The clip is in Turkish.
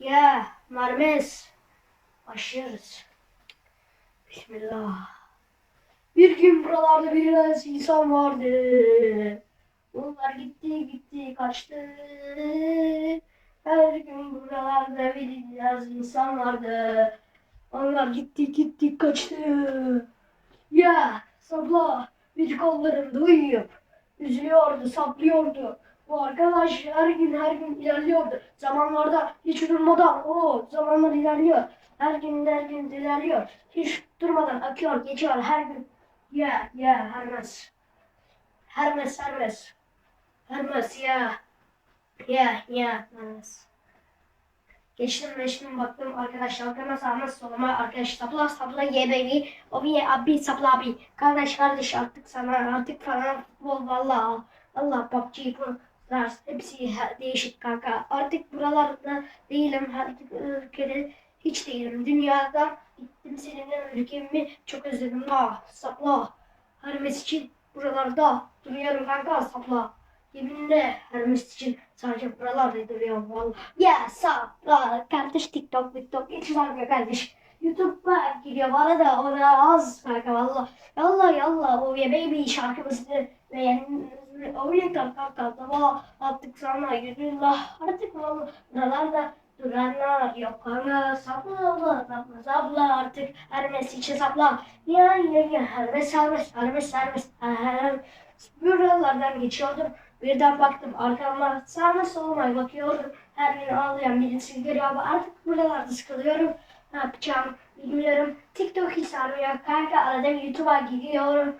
Ya Marmes. Başlıyoruz. Bismillah. Bir gün buralarda biraz insan vardı. Bunlar gitti gitti kaçtı. Her gün buralarda biraz insan vardı. Onlar gitti gitti kaçtı. Ya sabah bir kollarında uyuyup üzülüyordu, saplıyordu. Bu arkadaş her gün her gün ilerliyordu. Zamanlarda hiç durmadan o zamanlar ilerliyor. Her gün her gün ilerliyor. Hiç durmadan akıyor, geçiyor her gün. Ya ya Hermes. Hermes Hermes. Hermes ya. Ya ya Hermes. Geçtim geçtim baktım arkadaş arkama sağıma soluma arkadaş sapla sapla ye. O bir ye abi sapla abi. Kardeş kardeş artık sana artık falan futbol valla. Allah PUBG Pro hepsi he- değişik kanka. Artık buralarda değilim. Artık ülkede hiç değilim. Dünyada gittim seninle ülkemi çok özledim. Ah sapla. Hermes için buralarda duruyorum kanka sapla. Yeminle Hermes için sadece buralarda duruyorum valla. Ya sapla kardeş TikTok TikTok hiç sarmıyor kardeş. YouTube'a giriyor bana da ona az kanka valla. Yallah yallah o ya baby şarkımızı beğen oyun valla artık sana yürüyorlar artık buralarda duranlar yok kanka sapla valla sapla sapla artık Hermes için sapla. Ya ya ya Hermes Hermes Hermes Hermes Hermes Buralardan geçiyordum. Birden baktım arkamda sağıma soluma bakıyorum. Her gün ağlayan birisi görüyor ama artık buralarda sıkılıyorum. Ne yapacağım bilmiyorum. TikTok hiç sarmıyor. Kanka arada YouTube'a gidiyorum.